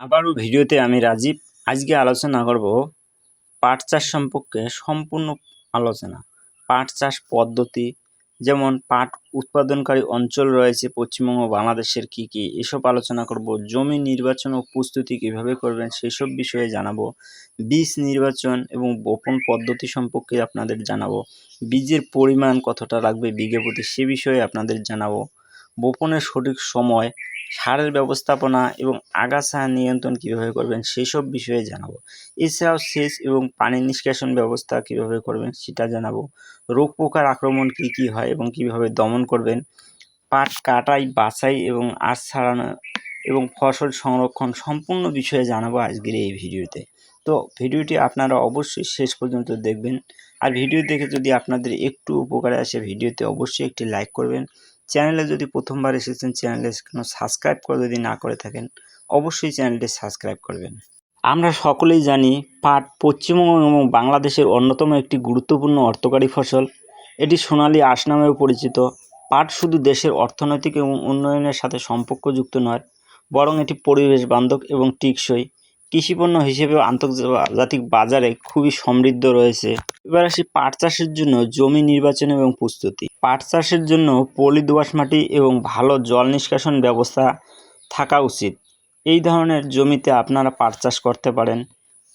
আবারও ভিডিওতে আমি রাজীব। আজকে আলোচনা করব পাট চাষ সম্পর্কে সম্পূর্ণ আলোচনা। পাট চাষ পদ্ধতি, যেমন পাট উৎপাদনকারী অঞ্চল রয়েছে পশ্চিমবঙ্গ, বাংলাদেশের কি কি, এসব আলোচনা করব। জমি নির্বাচন ও প্রস্তুতি কীভাবে করবেন সেসব বিষয়ে জানাব। বীজ নির্বাচন এবং বপন পদ্ধতি সম্পর্কে আপনাদের জানাব। বীজের পরিমাণ কতটা লাগবে বিঘে প্রতি সে বিষয়ে আপনাদের জানাব। বপনের সঠিক সময় সারের ব্যবস্থাপনা এবং আগাছা নিয়ন্ত্রণ কীভাবে করবেন সেসব বিষয়ে জানাব। এছাড়াও সেচ এবং পানি নিষ্কাশন ব্যবস্থা কীভাবে করবেন সেটা জানাব। রোগ পোকার আক্রমণ কী কী হয় এবং কীভাবে দমন করবেন? পাট কাটাই, বাছাই এবং আঁশ ছাড়ানো এবং ফসল সংরক্ষণ সম্পূর্ণ বিষয়ে জানাব আজকের এই ভিডিওতে। তো ভিডিওটি আপনারা অবশ্যই শেষ পর্যন্ত দেখবেন। আর ভিডিও দেখে যদি আপনাদের একটু উপকারে আসে, ভিডিওতে অবশ্যই একটি লাইক করবেন। চ্যানেলে যদি প্রথমবার এসেছেন, চ্যানেলে কোনো সাবস্ক্রাইব করে যদি না করে থাকেন, অবশ্যই চ্যানেলটি সাবস্ক্রাইব করবেন। আমরা সকলেই জানি পাট পশ্চিমবঙ্গ এবং বাংলাদেশের অন্যতম একটি গুরুত্বপূর্ণ অর্থকারী ফসল। এটি সোনালী আঁশ নামেও পরিচিত। পাট শুধু দেশের অর্থনৈতিক এবং উন্নয়নের সাথে সম্পর্কযুক্ত নয়, বরং এটি পরিবেশ বান্ধব এবং টেকসই। কৃষিপণ্য হিসেবেও আন্তর্জাতিক বাজারে খুবই সমৃদ্ধ রয়েছে। এবার আসি পাট চাষের জন্য জমি নির্বাচন এবং প্রস্তুতি। পাট চাষের জন্য পলি দোআঁশ মাটি এবং ভালো জল নিষ্কাশন ব্যবস্থা থাকা উচিত। এই ধরনের জমিতে আপনারা পাট চাষ করতে পারেন।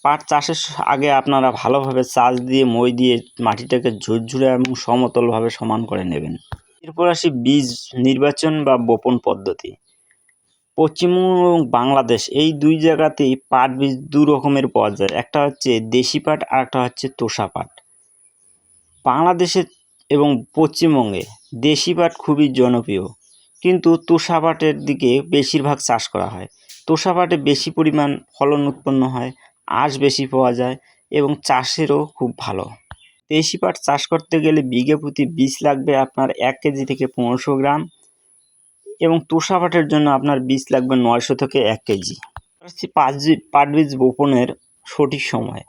পাট চাষের আগে আপনারা ভালোভাবে চাষ দিয়ে মই দিয়ে মাটিটাকে ঝুরঝুরে এবং সমতলভাবে সমান করে নেবেন। এরপর আসি বীজ নির্বাচন বা বপন পদ্ধতি। পশ্চিমবঙ্গ এবং বাংলাদেশ, এই দুই জায়গাতেই পাট বীজ দু রকমের পাওয়া যায়। একটা হচ্ছে দেশি পাট, আর একটা হচ্ছে তোষা পাট। বাংলাদেশে এবং পশ্চিমবঙ্গে দেশি পাট খুবই জনপ্রিয়। কিন্তু তোষা পাটের দিকে বেশিরভাগ চাষ করা হয়। তোষা পাটে বেশি পরিমাণ ফলন উৎপন্ন হয়, আঁশ বেশি পাওয়া যায় এবং চাষেরও খুব ভালো। দেশি পাট চাষ করতে গেলে বিঘে প্রতি বীজ লাগবে আপনার এক কেজি থেকে পনেরোশো গ্রাম। এবং তোষা পাটের জন্য আপনার বীজ লাগবে নয়শো থেকে এক কেজি। হচ্ছে পাঁচ পাট বীজ বপনের সঠিক সময়।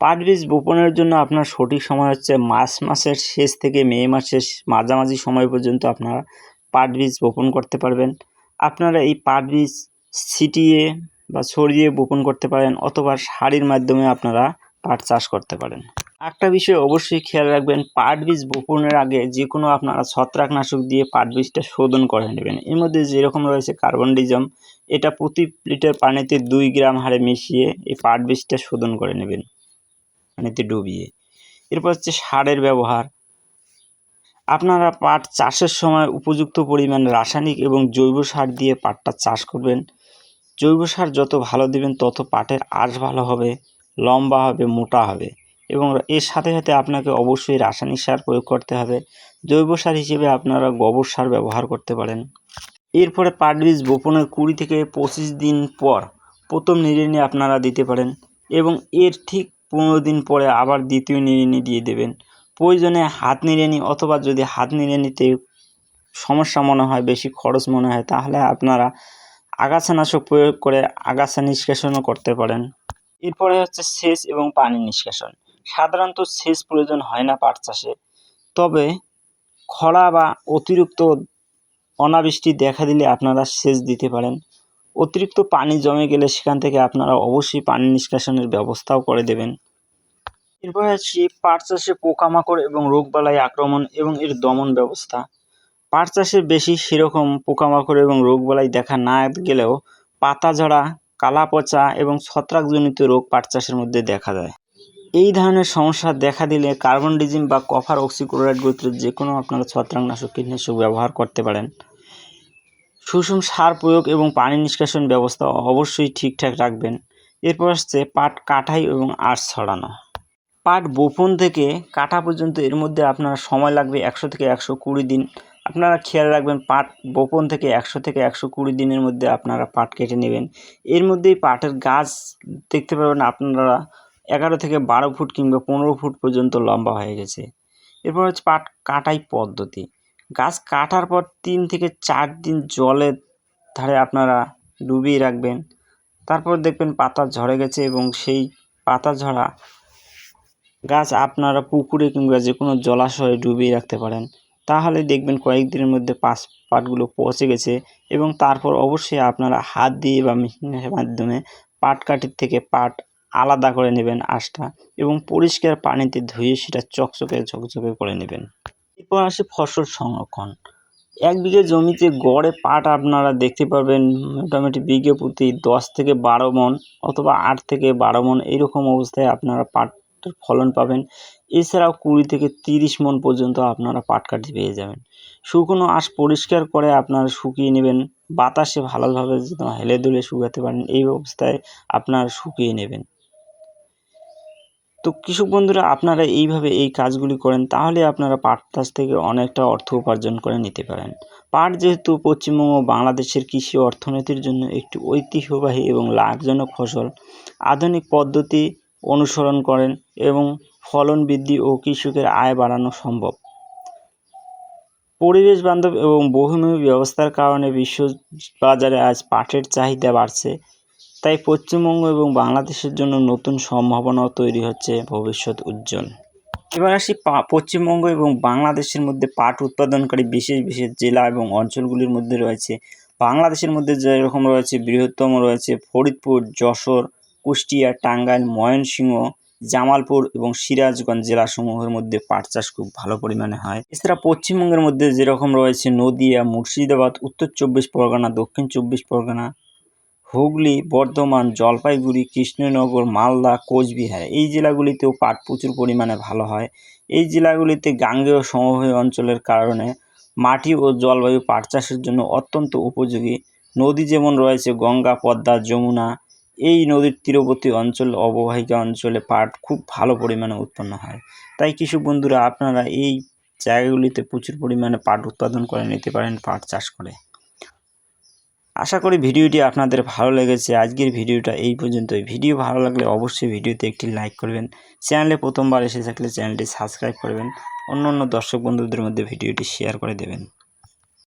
পাট বীজ বপনের জন্য আপনার সঠিক সময় হচ্ছে মার্চ মাসের শেষ থেকে মে মাসের মাঝামাঝি সময় পর্যন্ত আপনারা পাট বীজ বপন করতে পারবেন। আপনারা এই পাট বীজ ছিটিয়ে বা ছড়িয়ে বপন করতে পারেন অথবা সারির মাধ্যমে আপনারা পাট চাষ করতে পারেন। একটা বিষয় অবশ্যই খেয়াল রাখবেন, পাট বীজ বপনের আগে যে কোনো আপনারা ছত্রাকনাশক দিয়ে পাট বীজটা শোধন করে নেবেন। এর মধ্যে যেরকম রয়েছে কার্বন ডিজম, এটা প্রতি লিটার পানিতে দুই গ্রাম হারে মিশিয়ে এই পাট বীজটা শোধন করে নেবেন, পানিতে ডুবিয়ে। এরপর হচ্ছে সারের ব্যবহার। আপনারা পাট চাষের সময় উপযুক্ত পরিমাণ রাসায়নিক এবং জৈব সার দিয়ে পাটটা চাষ করবেন। জৈব সার যত ভালো দেবেন, তত পাটের আঁশ ভালো হবে, লম্বা হবে, মোটা হবে। এবং এর সাথে সাথে আপনাকে অবশ্যই রাসায়নিক সার প্রয়োগ করতে হবে। জৈব সার হিসেবে আপনারা গোবর সার ব্যবহার করতে পারেন। এরপরে পাট বীজ বপনের কুড়ি থেকে পঁচিশ দিন পর প্রথম নিড়ানি আপনারা দিতে পারেন এবং এর ঠিক পনেরো দিন পরে আবার দ্বিতীয় নিড়ানি দিয়ে দেবেন। প্রয়োজনে হাত নিড়ানি অথবা যদি হাত নিড়ানিতে সমস্যা মনে হয়, বেশি খরচ মনে হয়, তাহলে আপনারা আগাছানাশক প্রয়োগ করে আগাছা নিষ্কাশনও করতে পারেন। এরপরে হচ্ছে সেচ এবং পানি নিষ্কাশন। সাধারণত সেচ প্রয়োজন হয় না পাট চাষে। তবে খরা বা অতিরিক্ত অনাবৃষ্টি দেখা দিলে আপনারা সেচ দিতে পারেন। অতিরিক্ত পানি জমে গেলে সেখান থেকে আপনারা অবশ্যই পানি নিষ্কাশনের ব্যবস্থাও করে দেবেন। এরপর হচ্ছে পাট চাষে পোকামাকড় এবং রোগবালাই আক্রমণ এবং এর দমন ব্যবস্থা। পাট চাষে বেশি সেরকম পোকামাকড় এবং রোগবালাই দেখা না গেলেও পাতা ঝরা কালা পচা এবং ছত্রাকজনিত রোগ পাট চাষের মধ্যে দেখা যায় এই ধরনের সমস্যা দেখা দিলে কার্বন ডিজিম বা কপার অক্সিক্লোরাইড গোত্রের যে কোনো আপনারা ছত্রাকনাশক কীটনাশক ব্যবহার করতে পারেন। সুষম সার প্রয়োগ এবং পানি নিষ্কাশন ব্যবস্থা অবশ্যই ঠিকঠাক রাখবেন। এরপর আসছে পাট কাটাই এবং আঁশ ছড়ানো। পাট বোপন থেকে কাটা পর্যন্ত এর মধ্যে আপনার সময় লাগবে একশো থেকে একশো কুড়ি দিন। আপনারা খেয়াল রাখবেন পাট বোপন থেকে একশো থেকে একশো কুড়ি দিনের মধ্যে আপনারা পাট কেটে নেবেন। এর মধ্যেই পাটের গাছ দেখতে পাবেন আপনারা এগারো থেকে বারো ফুট কিংবা পনেরো ফুট পর্যন্ত লম্বা হয়ে গেছে। এরপর হচ্ছে পাট কাটাই পদ্ধতি। গাছ কাটার পর তিন থেকে চার দিন জলের ধারে আপনারা ডুবিয়ে রাখবেন। তারপর দেখবেন পাতা ঝরে গেছে এবং সেই পাতা ঝরা গাছ আপনারা পুকুরে কিংবা যে কোনো জলাশয়ে ডুবিয়ে রাখতে পারেন। তাহলে দেখবেন কয়েকদিনের মধ্যে পাশ পাটগুলো পচে গেছে এবং তারপর অবশ্যই আপনারা হাত দিয়ে বা মেশিনের মাধ্যমে পাট কাঠির থেকে পাট আলাদা করে নেবেন আঁশটা এবং পরিষ্কার পানিতে ধুয়ে সেটা চকচকে ঝকঝকে করে নেবেন। এরপর আসে ফসল সংরক্ষণ। এক বিঘে জমিতে গড়ে পাট আপনারা দেখতে পাবেন মোটামুটি বিঘে প্রতি দশ থেকে বারো মন অথবা আট থেকে বারো মন এইরকম অবস্থায় আপনারা পাটের ফলন পাবেন। এছাড়াও কুড়ি থেকে তিরিশ মন পর্যন্ত আপনারা পাট কাঠি পেয়ে যাবেন। শুকনো আঁশ পরিষ্কার করে আপনারা শুকিয়ে নেবেন, বাতাসে ভালোভাবে হেলে দুলে শুকাতে পারেন, এই অবস্থায় আপনারা শুকিয়ে নেবেন। তো কৃষক বন্ধুরা, আপনারা এইভাবে এই কাজগুলি করেন, তাহলে আপনারা পাট চাষ থেকে অনেকটা অর্থ উপার্জন করে নিতে পারেন। পাট যেহেতু পশ্চিমবঙ্গ বাংলাদেশের কৃষি অর্থনীতির জন্য একটি ঐতিহ্যবাহী এবং লাভজনক ফসল, আধুনিক পদ্ধতি অনুসরণ করেন এবং ফলন বৃদ্ধি ও কৃষকের আয় বাড়ানো সম্ভব। পরিবেশ বান্ধব এবং বহুমুখী ব্যবস্থার কারণে বিশ্ব বাজারে আজ পাটের চাহিদা বাড়ছে। তাই পশ্চিমবঙ্গ এবং বাংলাদেশের জন্য নতুন সম্ভাবনাও তৈরি হচ্ছে ভবিষ্যৎ উজ্জ্বল। এবার আসি পশ্চিমবঙ্গ এবং বাংলাদেশের মধ্যে পাট উৎপাদনকারী বিশেষ বিশেষ জেলা এবং অঞ্চলগুলির মধ্যে রয়েছে। বাংলাদেশের মধ্যে যেরকম রয়েছে বৃহত্তম রয়েছে ফরিদপুর, যশোর, কুষ্টিয়া, টাঙ্গাইল ময়নসিংহ জামালপুর এবং সিরাজগঞ্জ জেলাসমূহের মধ্যে পাট চাষ খুব ভালো পরিমাণে হয়। এছাড়া পশ্চিমবঙ্গের মধ্যে যেরকম রয়েছে নদিয়া, মুর্শিদাবাদ, উত্তর চব্বিশ পরগনা, দক্ষিণ চব্বিশ পরগনা হুগলি, বর্ধমান, জলপাইগুড়ি, কৃষ্ণনগর, মালদা, কোচবিহার এই জেলাগুলিতেও পাট প্রচুর পরিমাণে ভালো হয়। এই জেলাগুলিতে গাঙ্গেয় সমভূমি অঞ্চলের কারণে মাটি ও জলবায়ু পাট চাষের জন্য অত্যন্ত উপযোগী। নদী যেমন রয়েছে গঙ্গা, পদ্মা, যমুনা, এই নদীর তীরবর্তী অঞ্চল, অববাহিকা অঞ্চলে পাট খুব ভালো পরিমাণে উৎপন্ন হয়। তাই কৃষক বন্ধুরা, আপনারা এই জায়গাগুলিতে প্রচুর পরিমাণে পাট উৎপাদন করে নিতে পারেন, পাট চাষ করে। আশা করি ভিডিওটি আপনাদের ভালো লেগেছে। আজকের ভিডিওটা এই পর্যন্তই। ভিডিও ভালো লাগলে অবশ্যই ভিডিওতে একটি লাইক করবেন। চ্যানেলে প্রথমবার এসে থাকলে চ্যানেলটি সাবস্ক্রাইব করবেন। অন্য অন্য দর্শক বন্ধুদের মধ্যে ভিডিওটি শেয়ার করে দেবেন।